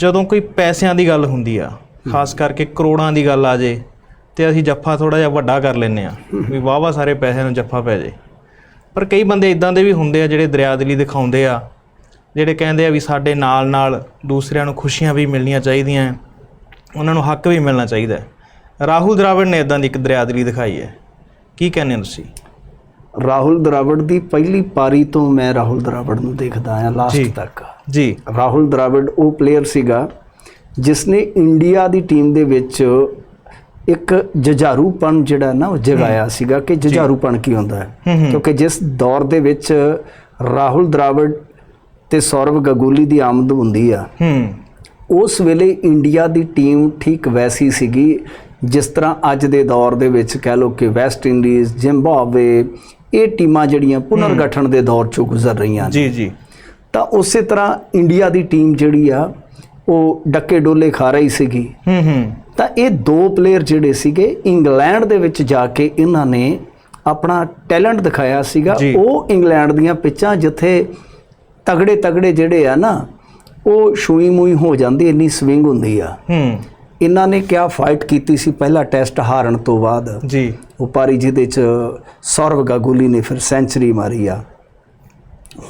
ਜਦੋਂ ਕੋਈ ਪੈਸਿਆਂ ਦੀ ਗੱਲ ਹੁੰਦੀ ਆ ਖਾਸ ਕਰਕੇ ਕਰੋੜਾਂ ਦੀ ਗੱਲ ਆ ਜੇ ਤੇ ਅਸੀਂ ਜੱਫਾ ਥੋੜਾ ਜਿਹਾ ਵੱਡਾ ਕਰ ਲੈਨੇ ਆ ਵੀ ਵਾਵਾ ਸਾਰੇ ਪੈਸਿਆਂ ਨੂੰ ਜੱਫਾ ਪੈ ਜੇ। ਪਰ ਕਈ ਬੰਦੇ ਇਦਾਂ ਦੇ ਵੀ ਹੁੰਦੇ ਆ ਜਿਹੜੇ ਦਰਿਆਦਲੀ ਦਿਖਾਉਂਦੇ ਆ ਜਿਹੜੇ ਕਹਿੰਦੇ ਆ ਵੀ ਸਾਡੇ ਨਾਲ ਨਾਲ ਦੂਸਰਿਆਂ ਨੂੰ ਖੁਸ਼ੀਆਂ ਵੀ ਮਿਲਣੀਆਂ ਚਾਹੀਦੀਆਂ ਉਹਨਾਂ ਨੂੰ ਹੱਕ ਵੀ ਮਿਲਣਾ ਚਾਹੀਦਾ। ਰਾਹੁਲ ਦਰਾਵੜ ਨੇ ਇਦਾਂ ਦੀ ਇੱਕ ਦਰਿਆਦਲੀ ਦਿਖਾਈ ਹੈ। ਕੀ ਕਹਿੰਦੇ ਤੁਸੀਂ? ਰਾਹੁਲ ਦਰਾਵੜ ਦੀ ਪਹਿਲੀ ਪਾਰੀ ਤੋਂ ਮੈਂ ਰਾਹੁਲ ਦਰਾਵੜ ਨੂੰ ਦੇਖਦਾ ਜੀ। ਲਾਸਟ ਤੱਕ। ਜੀ। ਰਾਹੁਲ ਦਰਾਵੜ ਉਹ ਪਲੇਅਰ ਸੀਗਾ ਜਿਸ ਨੇ ਇੰਡੀਆ ਦੀ ਟੀਮ ਦੇ ਵਿੱਚ ਇੱਕ ਜਜਾਰੂਪਣ ਜਿਹੜਾ ਨਾ ਉਹ ਜਗਾਇਆ ਸੀਗਾ ਕਿ ਜਜਾਰੂਪਣ ਕੀ ਹੁੰਦਾ ਹੈ। ਕਿਉਂਕਿ ਜਿਸ ਦੌਰ ਦੇ ਵਿੱਚ ਰਾਹੁਲ ਦਰਾਵੜ ਤੇ ਸੌਰਵ ਗਗੂਲੀ ਦੀ ਆਮਦ ਹੁੰਦੀ ਆ। ਉਸ ਵੇਲੇ ਇੰਡੀਆ ਦੀ ਟੀਮ ਠੀਕ ਵੈਸੀ ਸੀਗੀ ਜਿਸ ਤਰ੍ਹਾਂ ਅੱਜ ਦੇ ਦੌਰ ਦੇ ਵਿੱਚ ਕਹਿ ਲਓ ਕਿ ਵੈਸਟ ਇੰਡੀਜ਼ ਜ਼ਿੰਬਾਬਵੇ ਇਹ ਟੀਮਾਂ ਜਿਹੜੀਆਂ ਪੁਨਰ ਗਠਨ ਦੇ ਦੌਰ ਚੋਂ ਗੁਜ਼ਰ ਰਹੀਆਂ ਨੇ। ਜੀ ਜੀ। ਤਾਂ ਉਸੇ ਤਰ੍ਹਾਂ ਇੰਡੀਆ ਦੀ ਟੀਮ ਜਿਹੜੀ ਆ ਉਹ ਡੱਕੇ ਡੋਲੇ ਖਾ ਰਹੀ ਸੀਗੀ। ਹੂੰ ਹੂੰ। ਤਾਂ ਇਹ ਦੋ ਪਲੇਅਰ ਜਿਹੜੇ ਸੀਗੇ ਇੰਗਲੈਂਡ ਦੇ ਵਿੱਚ ਜਾ ਕੇ ਇਹਨਾਂ ਨੇ ਆਪਣਾ ਟੈਲੈਂਟ ਦਿਖਾਇਆ ਸੀਗਾ। ਉਹ ਇੰਗਲੈਂਡ ਦੀਆਂ ਪਿੱਚਾਂ ਜਿੱਥੇ ਤਗੜੇ ਤਗੜੇ ਜਿਹੜੇ ਆ ਨਾ ਉਹ ਸ਼ੂਈ ਮੂਈ ਹੋ ਜਾਂਦੀ ਇੰਨੀ ਸਵਿੰਗ ਹੁੰਦੀ ਆ। ਹੂੰ। ਇਹਨਾਂ ਨੇ ਕਿਆ ਫਾਈਟ ਕੀਤੀ ਸੀ ਪਹਿਲਾ ਟੈਸਟ ਹਾਰਨ ਤੋਂ ਬਾਅਦ? ਜੀ। ਉਹ ਪਾਰੀ ਜਿਹਦੇ ਚ ਸੌਰਵ ਗਾਗੁਲੀ ਨੇ ਫਿਰ ਸੈਂਚਰੀ ਮਾਰੀ ਆ।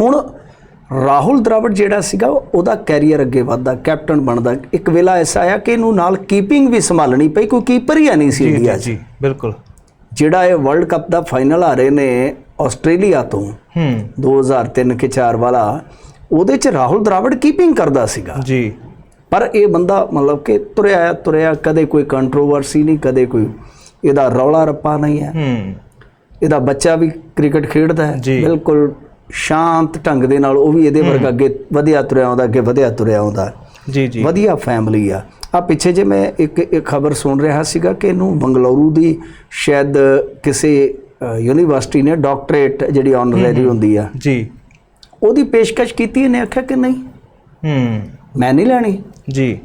ਹੁਣ ਰਾਹੁਲ ਦਰਾਵੜ ਜਿਹੜਾ ਸੀਗਾ ਉਹਦਾ ਕੈਰੀਅਰ ਅੱਗੇ ਵਧਦਾ ਕੈਪਟਨ ਬਣਦਾ। ਇੱਕ ਵੇਲਾ ਐਸਾ ਆਇਆ ਕਿ ਇਹਨੂੰ ਨਾਲ ਕੀਪਿੰਗ ਵੀ ਸੰਭਾਲਣੀ ਪਈ ਕੋਈ ਕੀਪਰ ਹੀ ਨਹੀਂ ਸੀ ਇੰਡੀਆ 'ਚ ਜੀ ਬਿਲਕੁਲ। ਜਿਹੜਾ ਇਹ ਵਰਲਡ ਕੱਪ ਦਾ ਫਾਈਨਲ ਆ ਰਹੇ ਨੇ ਆਸਟ੍ਰੇਲੀਆ ਤੋਂ ਹੂੰ। 2003 ਕੇ 4 ਵਾਲਾ ਉਹਦੇ ਚ ਰਾਹੁਲ ਦਰਾਵੜ ਕੀਪਿੰਗ ਕਰਦਾ ਸੀਗਾ। ਜੀ। ਪਰ ਇਹ ਬੰਦਾ ਮਤਲਬ ਕਿ ਤੁਰਿਆ ਤੁਰਿਆ ਕਦੇ ਕੋਈ ਕੰਟਰੋਵਰਸੀ ਨਹੀਂ ਕਦੇ ਕੋਈ ਇਹਦਾ ਰੌਲਾ ਰੱਪਾ ਨਹੀਂ ਹੈ। ਹੂੰ। ਇਹਦਾ ਬੱਚਾ ਵੀ ਕ੍ਰਿਕਟ ਖੇਡਦਾ ਹੈ। ਬਿਲਕੁਲ ਸ਼ਾਂਤ ਢੰਗ ਦੇ ਨਾਲ ਉਹ ਵੀ ਇਹਦੇ ਵਰਗਾ ਅੱਗੇ ਵਧਿਆ ਤੁਰਿਆ ਆਉਂਦਾ ਅੱਗੇ ਵਧਿਆ ਤੁਰਿਆ ਆਉਂਦਾ। ਜੀ ਜੀ। ਵਧੀਆ ਫੈਮਿਲੀ ਆ। ਆ ਪਿੱਛੇ ਜੇ ਮੈਂ ਇੱਕ ਇੱਕ ਖਬਰ ਸੁਣ ਰਿਹਾ ਸੀਗਾ ਕਿ ਇਹਨੂੰ ਬੰਗਲੌਰੂ ਦੀ ਸ਼ਾਇਦ ਕਿਸੇ ਯੂਨੀਵਰਸਿਟੀ ਨੇ ਡਾਕਟਰੇਟ ਜਿਹੜੀ ਆਨਰਰੀ ਹੁੰਦੀ ਆ। ਜੀ। ਉਹਦੀ ਪੇਸ਼ਕਸ਼ ਕੀਤੀ ਇਹਨੇ ਆਖਿਆ ਕਿ ਨਹੀਂ? ਹੂੰ। ਮੈਂ ਨਹੀਂ ਲੈਣੀ। ਜੀ।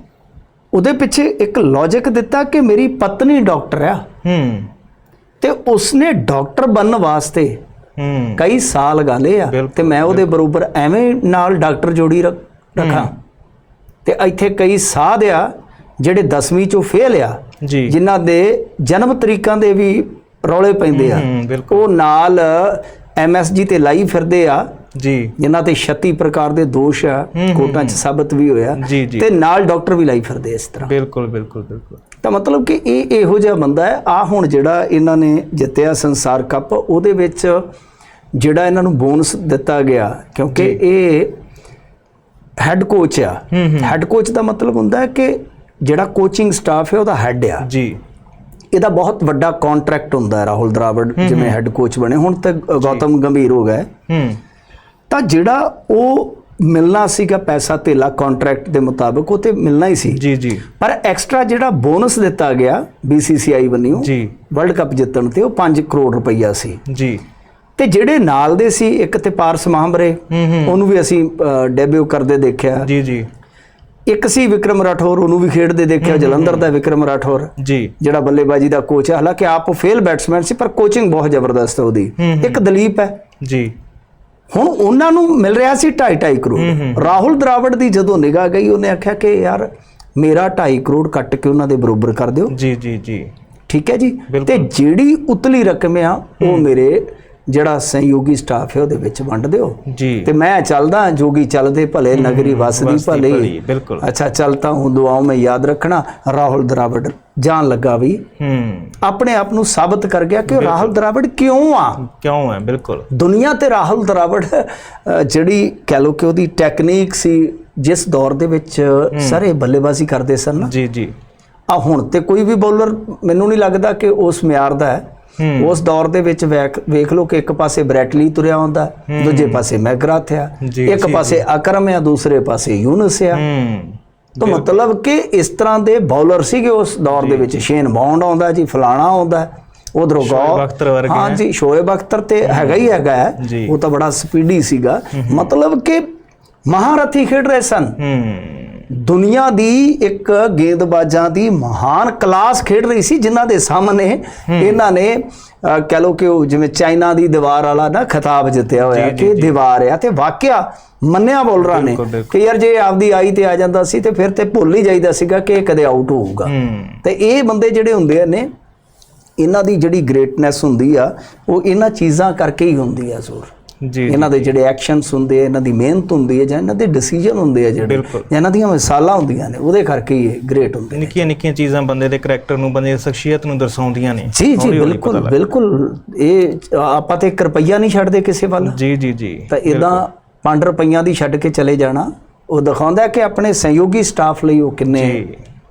ਉਹਦੇ ਪਿੱਛੇ ਇੱਕ ਲੌਜੀਕ ਦਿੱਤਾ ਕਿ ਮੇਰੀ ਪਤਨੀ ਡਾਕਟਰ ਆ। ਹੂੰ। ਤੇ ਉਸਨੇ ਡਾਕਟਰ ਬਣਨ ਵਾਸਤੇ ਹੂੰ। ਕਈ ਸਾਲ ਗਾਲੇ ਆ। ਤੇ ਮੈਂ ਉਹਦੇ ਬਰੋਬਰ ਐਵੇਂ ਨਾਲ ਡਾਕਟਰ ਜੋੜੀ ਰੱਖ- ਤੇ ਇੱਥੇ ਕਈ ਸਾਧ ਆ ਜਿਹੜੇ 10ਵੀਂ ਚੋਂ ਫੇਲ ਆ। ਜੀ। ਜਿਨ੍ਹਾਂ ਦੇ ਜਨਮ ਤਰੀਕਾਂ ਦੇ ਵੀ ਰੌਲੇ ਪੈਂਦੇ ਆ। ਉਹ ਨਾਲ ਐਮਐਸਜੀ ਤੇ ਲਾਈ ਫਿਰਦੇ ਆ। ਜੀ। ਜਿਨ੍ਹਾਂ ਤੇ 36 ਪ੍ਰਕਾਰ ਦੇ ਦੋਸ਼ ਆ ਕੋਰਟਾਂ 'ਚ ਸਾਬਤ ਵੀ ਹੋਇਆ ਤੇ ਨਾਲ ਡਾਕਟਰ ਵੀ ਲਾਈ ਫਿਰਦੇ ਇਸ ਤਰ੍ਹਾਂ। ਬਿਲਕੁਲ ਬਿਲਕੁਲ ਬਿਲਕੁਲ। ਤਾਂ ਮਤਲਬ ਕਿ ਇਹ ਇਹੋ ਜਿਹਾ ਬੰਦਾ ਹੈ। ਆ ਹੁਣ ਜਿਹੜਾ ਇਹਨਾਂ ਨੇ ਜਿੱਤਿਆ ਸੰਸਾਰ ਕੱਪ ਉਹਦੇ ਵਿੱਚ ਜਿਹੜਾ ਇਹਨਾਂ ਨੂੰ ਬੋਨਸ ਦਿੱਤਾ ਗਿਆ ਕਿਉਂਕਿ ਇਹ ਹੈੱਡ ਕੋਚ ਆ। ਹੈੱਡ ਕੋਚ ਦਾ ਮਤਲਬ ਹੁੰਦਾ ਹੈ ਕਿ ਜਿਹੜਾ ਕੋਚਿੰਗ ਸਟਾਫ ਹੈ ਉਹਦਾ ਹੈੱਡ ਆ। ਜੀ। ਇਹਦਾ ਬਹੁਤ ਵੱਡਾ ਕੰਟਰੈਕਟ ਹੁੰਦਾ ਹੈ ਰਾਹੁਲ ਦਰਾਵੜ ਜਿਵੇਂ ਹੈੱਡ ਕੋਚ ਬਣੇ। ਹੁਣ ਤੇ ਗੌਤਮ ਗੰਭੀਰ ਹੋ ਗਏ। ਹੂੰ। ਤਾਂ ਜਿਹੜਾ ਉਹ ਮਿਲਣਾ ਸੀਗਾ ਪੈਸਾ ਧੇਲਾ ਕੰਟਰੈਕਟ ਦੇ ਮੁਤਾਬਕ ਉਹ ਤੇ ਮਿਲਣਾ ਹੀ ਸੀ। ਜੀ ਜੀ। ਪਰ ਐਕਸਟਰਾ ਜਿਹੜਾ ਬੋਨਸ ਦਿੱਤਾ ਗਿਆ BCCI ਵੱਲੋਂ ਜੀ। ਵਰਲਡ ਕੱਪ ਜਿੱਤਣ ਤੇ ਉਹ 5 ਕਰੋੜ ਰੁਪਈਆ ਸੀ। ਜੀ। ਤੇ ਜਿਹੜੇ ਨਾਲ ਦੇ ਸੀ ਇੱਕ ਤੇ ਪਾਰਸ ਮਹਾਂਬਰੇ ਉਹਨੂੰ ਵੀ ਅਸੀਂ ਡੈਬਿਊ ਕਰਦੇ ਦੇਖਿਆ। ਜੀ ਜੀ। ਇੱਕ ਸੀ ਵਿਕਰਮ ਰਾਠੌਰ ਉਹਨੂੰ ਵੀ ਖੇਡਦੇ ਦੇਖਿਆ ਜਲੰਧਰ ਦਾ ਵਿਕਰਮ ਰਾਠੌਰ। ਜੀ। ਜਿਹੜਾ ਬੱਲੇਬਾਜ਼ੀ ਦਾ ਕੋਚ ਹੈ ਹਾਲਾਂਕਿ ਆਪ ਫੇਲ ਬੈਟਸਮੈਨ ਸੀ ਪਰ ਕੋਚਿੰਗ ਬਹੁਤ ਜ਼ਬਰਦਸਤ ਹੈ ਉਹਦੀ। ਇੱਕ ਦਲੀਪ ਹੈ। ਜੀ। ਹੁਣ ਉਹਨਾਂ ਨੂੰ ਮਿਲ ਰਿਹਾ ਸੀ 2.5 ਕਰੋੜ। ਰਾਹੁਲ ਦਰਾਵੜ ਦੀ ਜਦੋਂ ਨਿਗਾਹ ਗਈ ਉਹਨੇ ਆਖਿਆ ਕਿ ਯਾਰ ਮੇਰਾ 2.5 ਕਰੋੜ ਕੱਟ ਕੇ ਉਹਨਾਂ ਦੇ ਬਰੋਬਰ ਕਰ ਦਿਓ। ਜੀ ਜੀ ਜੀ। ਠੀਕ ਹੈ ਜੀ। ਤੇ ਜਿਹੜੀ ਉਤਲੀ ਰਕਮ ਆ ਉਹ ਮੇਰੇ ਜਿਹੜਾ ਸਹਿਯੋਗੀ ਸਟਾਫ ਹੈ ਉਹਦੇ ਵਿੱਚ ਵੰਡ ਦਿਓ। ਜੀ। ਤੇ ਮੈਂ ਚੱਲਦਾ ਜੋਗੀ ਚੱਲਦੇ ਭਲੇ ਨਗਰੀ ਵਸਦੀ ਭਲੇ। ਬਿਲਕੁਲ। ਅੱਛਾ ਚਲਤਾ ਹੂੰ ਦੁਆਓਂ ਮੈਂ ਯਾਦ ਰੱਖਣਾ ਰਾਹੁਲ ਦਰਾਵੜ। ਜਾਣ ਲੱਗਾ ਵੀ। ਹੂੰ। ਆਪਣੇ ਆਪ ਨੂੰ ਸਾਬਤ ਕਰ ਗਿਆ ਕਿ ਰਾਹੁਲ ਦਰਾਵੜ ਕਿਉਂ ਆ? ਕਿਉਂ ਹੈ ਬਿਲਕੁਲ। ਦੁਨੀਆ ਤੇ ਰਾਹੁਲ ਦਰਾਵੜ ਜਿਹੜੀ ਕਹਿ ਲੋ ਕਿ ਉਹਦੀ ਟੈਕਨੀਕ ਸੀ ਜਿਸ ਦੌਰ ਦੇ ਵਿੱਚ ਸਾਰੇ ਬੱਲੇਬਾਜ਼ੀ ਕਰਦੇ ਸਨ ਨਾ। ਜੀ ਜੀ। ਆ ਹੁਣ ਤੇ ਕੋਈ ਵੀ ਬੌਲਰ ਮੈਨੂੰ ਨਹੀਂ ਲੱਗਦਾ ਕਿ ਉਸ ਮਿਆਰ ਦਾ ਹੂੰ। ਉਸ ਦੌਰ ਦੇ ਵਿੱਚ ਵੇਖ ਲਓ ਕਿ ਇੱਕ ਪਾਸੇ ਬ੍ਰੈਟਲੀ ਤੁਰਿਆ ਹੁੰਦਾ ਦੂਜੇ ਪਾਸੇ ਮੈਗਰਾਥ ਆ। ਇੱਕ ਪਾਸੇ ਅਕਰਮ ਆ ਦੂਸਰੇ ਪਾਸੇ ਯੂਨਸ ਆ। ਤਾਂ ਮਤਲਬ ਕਿ ਇਸ ਤਰ੍ਹਾਂ ਦੇ ਬੌਲਰ ਸੀਗੇ ਉਸ ਦੌਰ ਦੇ ਵਿੱਚ। ਸ਼ੇਨ ਬੌਂਡ ਆਉਂਦਾ ਜੀ ਫਲਾਣਾ ਆਉਂਦਾ ਉਧਰੋਂ ਵਰਗੇ। ਹਾਂ ਜੀ ਸ਼ੋਏਬ ਅਖਤਰ ਤੇ ਹੈਗਾ ਹੀ ਹੈਗਾ। ਉਹ ਤਾਂ ਬੜਾ ਸਪੀਡੀ ਸੀਗਾ। ਮਤਲਬ ਕਿ ਮਹਾਰਥੀ ਖੇਡ ਰਹੇ ਸਨ। ਦੁਨੀਆ ਦੀ ਇੱਕ ਗੇਂਦਬਾਜ਼ਾਂ ਦੀ ਮਹਾਨ ਕਲਾਸ ਖੇਡ ਰਹੀ ਸੀ ਜਿਨ੍ਹਾਂ ਦੇ ਸਾਹਮਣੇ ਇਹਨਾਂ ਨੇ ਕਹਿ ਲਓ ਕਿ ਉਹ ਜਿਵੇਂ ਚਾਈਨਾ ਦੀ ਦੀਵਾਰ ਵਾਲਾ ਨਾ ਖਿਤਾਬ ਜਿੱਤਿਆ ਹੋਇਆ ਕਿ ਦੀਵਾਰ ਆ ਤੇ ਵਾਕਿਆ ਮੰਨਿਆ ਬੋਲਰਾਂ ਨੇ। ਕਿ ਯਾਰ ਜੇ ਆਪਦੀ ਆਈ ਤੇ ਆ ਜਾਂਦਾ ਸੀ ਤੇ ਫਿਰ ਤੇ ਭੁੱਲ ਹੀ ਜਾਈਦਾ ਸੀਗਾ ਕਿ ਇਹ ਕਦੇ ਆਊਟ ਹੋਊਗਾ। ਤੇ ਇਹ ਬੰਦੇ ਜਿਹੜੇ ਹੁੰਦੇ ਨੇ ਇਹਨਾਂ ਦੀ ਜਿਹੜੀ ਗ੍ਰੇਟਨੈਸ ਹੁੰਦੀ ਆ ਉਹ ਇਹਨਾਂ ਚੀਜ਼ਾਂ ਕਰਕੇ ਹੀ ਹੁੰਦੀ ਆ ਜ਼ੋਰ ਇਹਨਾਂ ਦੇ ਜਿਹੜੇ ਐਕਸ਼ਨਸ ਹੁੰਦੇ ਆ ਇਹਨਾਂ ਦੀ ਮਿਹਨਤ ਹੁੰਦੀ ਹੈ ਜਾਂ ਇਹਨਾਂ ਦੇ ਡਿਸੀਜਨ ਹੁੰਦੇ ਆ ਜਿਹੜੇ ਇਹਨਾਂ ਦੀਆਂ ਮਿਸਾਲਾਂ ਹੁੰਦੀਆਂ ਨੇ ਉਹਦੇ ਕਰਕੇ ਹੀ ਗ੍ਰੇਟ ਹੁੰਦੇ ਨੇ। ਨਿੱਕੀਆਂ ਨਿੱਕੀਆਂ ਚੀਜ਼ਾਂ ਬੰਦੇ ਦੇ ਕਰੈਕਟਰ ਨੂੰ ਬੰਦੇ ਦੀ ਸ਼ਖਸੀਅਤ ਨੂੰ ਦਰਸਾਉਂਦੀਆਂ ਨੇ। ਜੀ ਜੀ ਬਿਲਕੁਲ। ਬਿਲਕੁਲ। ਇਹ ਆਪਾਂ ਤੇ 1 ਰੁਪਈਆ ਨਹੀਂ ਛੱਡਦੇ ਕਿਸੇ ਵੱਲ। ਜੀ ਜੀ ਜੀ ਤਾਂ ਇਦਾਂ 5 ਰੁਪਈਆਂ ਦੀ ਛੱਡ ਕੇ ਚਲੇ ਜਾਣਾ ਉਹ ਦਿਖਾਉਂਦਾ ਕਿ ਆਪਣੇ ਸਹਿਯੋਗੀ ਸਟਾਫ ਲਈ ਉਹ ਕਿੰਨੇ।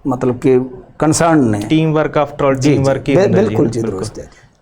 ਮਤਲਬ ਕਿ ਕਨਸਰਨ ਨੇ। Team work after all team work ਹੀ ਹੁੰਦਾ ਬਿਲਕੁਲ ਜੀ ਦਰੁਸਤ ਹੈ